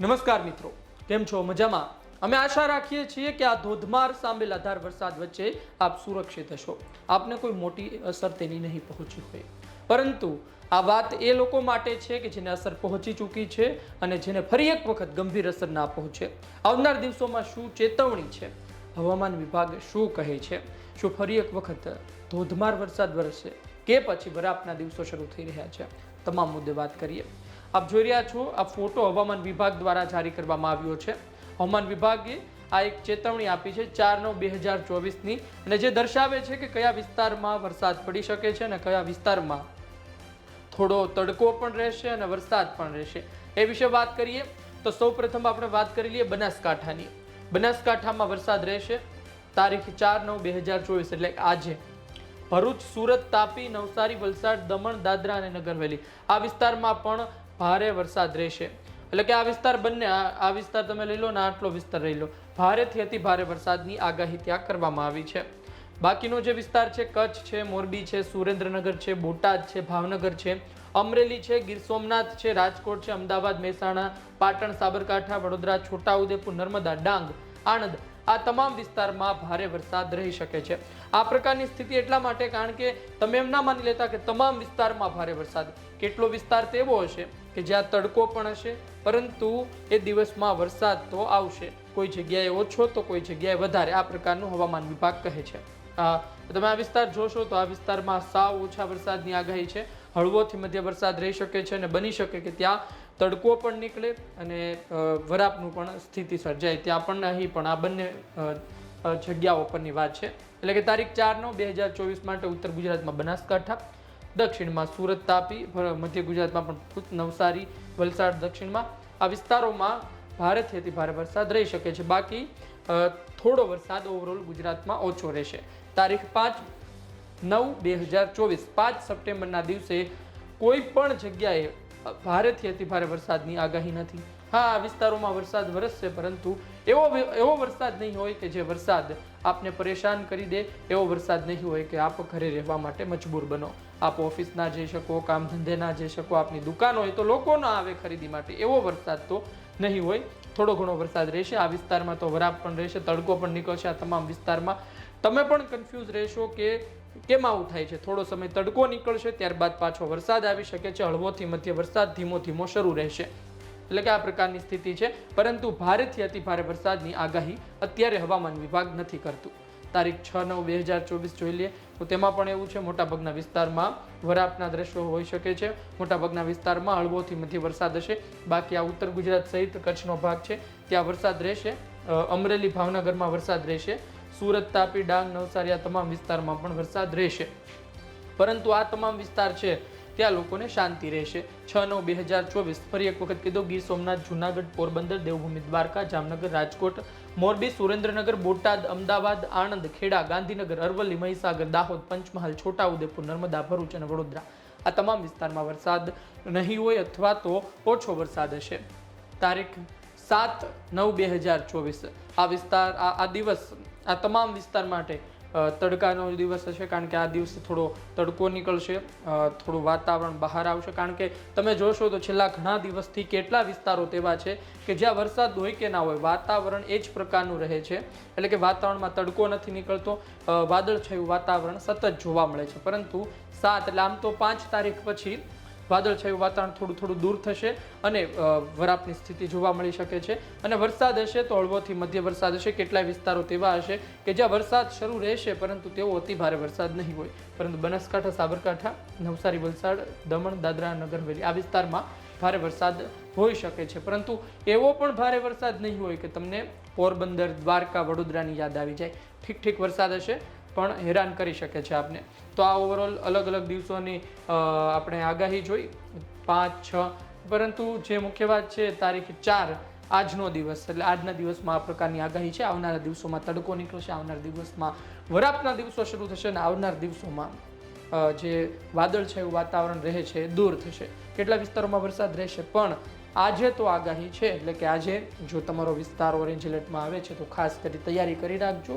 નમસ્કાર મિત્રો, કેમ છો? મજામાં? અમે આશા રાખીએ છીએ કે આ ધોધમાર સાંભેલ આધાર વરસાદ વચ્ચે આપ સુરક્ષિત હશો. આપને કોઈ મોટી અસર તેની નહીં પહોંચી હોય. પરંતુ આ વાત એ લોકો માટે છે કે જેને અસર પહોંચી ચૂકી છે અને જેને ફરી એક વખત ગંભીર અસર ના પહોંચે. આવનાર દિવસોમાં શું ચેતવણી છે? હવામાન વિભાગ શું કહે છે? શું ફરી એક વખત ધોધમાર વરસાદ વરસશે કે પછી બરાફના દિવસો શરૂ થઈ રહ્યા છે? તમામ મુદ્દે વાત કરીએ. આપ જોઈ રહ્યા છો, આ ફોટો હવામાન વિભાગ દ્વારા જારી કરવામાં આવ્યો છે. હવામાન વિભાગે આ એક ચેતવણી આપી છે, ચાર નવ બે હજાર ચોવીસની. અને જે દર્શાવે છે કે કયા વિસ્તારમાં વરસાદ પડી શકે છે અને કયા વિસ્તારમાં થોડો તડકો પણ રહેશે અને વરસાદ પણ રહેશે. એ વિશે વાત કરીએ, તો સૌ પ્રથમ આપણે વાત કરી લઈએ બનાસકાંઠાની. બનાસકાંઠામાં વરસાદ રહેશે, તારીખ ચાર નવ બે હજાર ચોવીસ, એટલે આજે. ભરૂચ, સુરત, તાપી, નવસારી, વલસાડ, દમણ, દાદરા અને નગર હવેલી આ વિસ્તારમાં પણ ભારે વરસાદ રહેશે. એટલે કે આ વિસ્તાર બંને, આ વિસ્તાર તમે લઈ લો ને આટલો વિસ્તાર લઈ લો. ભારેથી અતિ ભારે વરસાદની આગાહી ત્યાં કરવામાં આવી છે. બાકીનો જે વિસ્તાર છે, કચ્છ છે, મોરબી છે, સુરેન્દ્રનગર છે, બોટાદ છે, ભાવનગર છે, અમરેલી છે, ગીર સોમનાથ છે, રાજકોટ છે, અમદાવાદ, મહેસાણા, પાટણ, સાબરકાંઠા, વડોદરા, છોટાઉદેપુર, નર્મદા, ડાંગ, આણંદ આ તમામ વિસ્તારમાં ભારે વરસાદ રહી શકે છે. આ પ્રકારની સ્થિતિ એટલા માટે કારણ કે તમે એમ ના માની લેતા કે તમામ વિસ્તારમાં ભારે વરસાદ. કેટલો વિસ્તાર તેવો હશે કે જ્યાં તડકો પણ હશે, પરંતુ એ દિવસમાં વરસાદ તો આવશે. કોઈ જગ્યાએ ઓછો તો કોઈ જગ્યાએ વધારે. આ પ્રકારનું હવામાન વિભાગ કહે છે. તમે આ વિસ્તાર જોશો તો આ વિસ્તારમાં સાવ ઓછા વરસાદની આગાહી છે. હળવોથી મધ્ય વરસાદ રહી શકે છે અને બની શકે કે ત્યાં તડકો પણ નીકળે અને વરાપનું પણ સ્થિતિ સર્જાય. ત્યાં પણ અહીં પણ આ બંને જગ્યાઓ પરની વાત છે. એટલે કે તારીખ ચાર નવ બે હજાર ચોવીસ માટે ઉત્તર ગુજરાતમાં બનાસકાંઠા, દક્ષિણમાં સુરત તાપી મધ્ય ગુજરાતમાં પણ નવસારી, વલસાડ દક્ષિણમાં. આ વિસ્તારોમાં ભારેથી અતિ ભારે વરસાદ રહી શકે છે. બાકી થોડો વરસાદ ઓવરઓલ ગુજરાતમાં ઓછો રહેશે. તારીખ પાંચ નવ બે હજાર ચોવીસ, પાંચ સપ્ટેમ્બરના દિવસે કોઈ પણ જગ્યાએ ભારેથી અતિ ભારે વરસાદની આગાહી નથી. હા, આ વિસ્તારોમાં વરસાદ વરસશે, પરંતુ એવો એવો વરસાદ નહીં હોય કે જે વરસાદ આપને પરેશાન કરી દે, એવો વરસાદ નહીં હોય કે આપ ઘરે રહેવા માટે મજબૂર બનો. આપ ઓફિસ ના જઈ શકો, કામ ધંધે ના જઈ શકો, આપની દુકાન હોય તો લોકો ના આવે ખરીદી માટે. એવો વરસાદ તો નહીં હોય. થોડો ઘણો વરસાદ રહેશે, આ વિસ્તારમાં તો વરાપ પણ રહેશે, તડકો પણ નીકળશે આ તમામ વિસ્તારમાં. તમે પણ કન્ફ્યુઝ રહેશો કે કેમ આવું થાય છે? થોડો સમય તડકો નીકળશે, ત્યારબાદ પાછો વરસાદ આવી શકે છે, હળવોથી મધ્ય વરસાદ ધીમો ધીમો શરૂ રહેશે. એટલે કે આ પ્રકારની સ્થિતિ છે. પરંતુ ભારેથી અતિ ભારે વરસાદની આગાહી અત્યારે હવામાન વિભાગ નથી કરતું. તારીખ છ નવ બે હજાર ચોવીસ જોઈ લઈએ. તો તેમાં પણ એવું છે, મોટાભાગના વિસ્તારમાં વરાપના દ્રશ્યો હોઈ શકે છે. મોટાભાગના વિસ્તારમાં હળવોથી મધ્ય વરસાદ હશે. બાકી આ ઉત્તર ગુજરાત સહિત કચ્છનો ભાગ છે. ત્યાં વરસાદ રહેશે. અમરેલી, ભાવનગરમાં વરસાદ રહેશે. સુરત તાપી ડાંગ નવસારી આ તમામ વિસ્તારમાં પણ વરસાદ રહેશે. પરંતુ આ તમામ વિસ્તાર છે, ત્યાં લોકોને શાંતિ રહેશે. છ નવ બે હજાર ચોવીસ ફરી એક વખત કીધું, ગીર સોમનાથ, જુનાગઢ, પોરબંદર, દેવભૂમિ, દ્વારકા, જામનગર, રાજકોટ, મોરબી, સુરેન્દ્રનગર, બોટાદ, અમદાવાદ, આણંદ, ખેડા, ગાંધીનગર, અરવલ્લી, મહીસાગર, દાહોદ, પંચમહાલ, છોટાઉદેપુર, નર્મદા, ભરૂચ અને વડોદરા. આ તમામ વિસ્તારમાં વરસાદ નહીં હોય અથવા તો ઓછો વરસાદ હશે. તારીખ સાત નવ બે હજાર ચોવીસ. આ વિસ્તાર, આ દિવસ આ તમામ વિસ્તાર માટે તડકાનો દિવસ હશે કારણ કે આ દિવસે થોડો તડકો નીકળશે થોડું વાતાવરણ બહાર આવશે. કારણ કે તમે જોશો તો છેલ્લા ઘણા દિવસથી કેટલા વિસ્તારો તેવા છે કે જ્યાં વરસાદ હોય કે ના હોય, વાતાવરણ એ જ પ્રકારનું રહે છે. એટલે કે વાતાવરણમાં તડકો નથી નીકળતો વાદળછાયું વાતાવરણ સતત જોવા મળે છે. પરંતુ સાત, એટલે આમ તો પાંચ તારીખ પછી વાદળછાયું વાતાવરણ થોડું થોડું દૂર થશે અને વરાપની સ્થિતિ જોવા મળી શકે છે. અને વરસાદ હશે તો હળવોથી મધ્ય વરસાદ હશે, કેટલાય વિસ્તારો તેવા હશે કે જ્યાં વરસાદ શરૂ રહેશે, પરંતુ તેવો અતિ ભારે વરસાદ નહીં હોય. પરંતુ બનાસકાંઠા, સાબરકાંઠા, નવસારી, વલસાડ, દમણ, દાદરા નગર હવેલી આ વિસ્તારમાં ભારે વરસાદ હોઈ શકે છે. પરંતુ એવો પણ ભારે વરસાદ નહીં હોય કે તમને પોરબંદર, દ્વારકા, વડોદરાની યાદ આવી જાય. ઠીક ઠીક વરસાદ હશે પણ હેરાન કરી શકે છે આપને. તો આ ઓવરઓલ અલગ અલગ દિવસોની આપણે આગાહી જોઈ. પાંચ, છ, પરંતુ જે મુખ્ય વાત છે તારીખ ચાર, આજનો દિવસ. એટલે આજના દિવસમાં આ પ્રકારની આગાહી છે. આવનારા દિવસોમાં તડકો નીકળશે, આવનારા દિવસમાં વરાપના દિવસો શરૂ થશે અને આવનાર દિવસોમાં જે વાદળ છે એવું વાતાવરણ રહે છે દૂર થશે. કેટલા વિસ્તારોમાં વરસાદ રહેશે પણ આજે તો આગાહી છે. એટલે કે આજે જો તમારો વિસ્તાર ઓરેન્જ એલર્ટમાં આવે છે તો ખાસ કરી તૈયારી કરી રાખજો.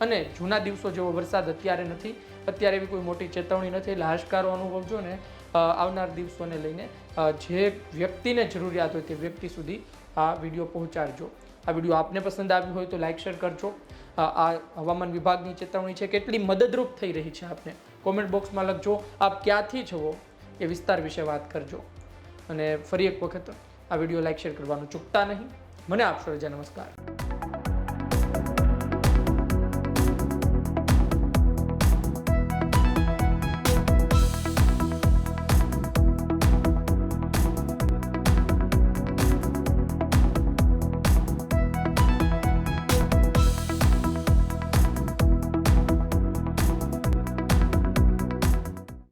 અને જૂના દિવસો જેવો વરસાદ અત્યારે નથી. અત્યારે એવી કોઈ મોટી ચેતવણી નથી. એટલે હાશકારો અનુભવજો ને આવનાર દિવસોને લઈને જે વ્યક્તિને જરૂરિયાત હોય તે વ્યક્તિ સુધી આ વીડિયો પહોંચાડજો. આ વીડિયો આપને પસંદ આવ્યો હોય તો લાઇક શેર કરજો. આ હવામાન વિભાગની ચેતવણી છે કેટલી મદદરૂપ થઈ રહી છે આપને. કોમેન્ટ બોક્સમાં લખજો. આપ ક્યાંથી જવો એ વિસ્તાર વિશે વાત કરજો. અને ફરી એક વખત આ વીડિયો લાઇક શેર કરવાનું ચૂકતા નહીં. મને આપશો રજા નમસ્કાર.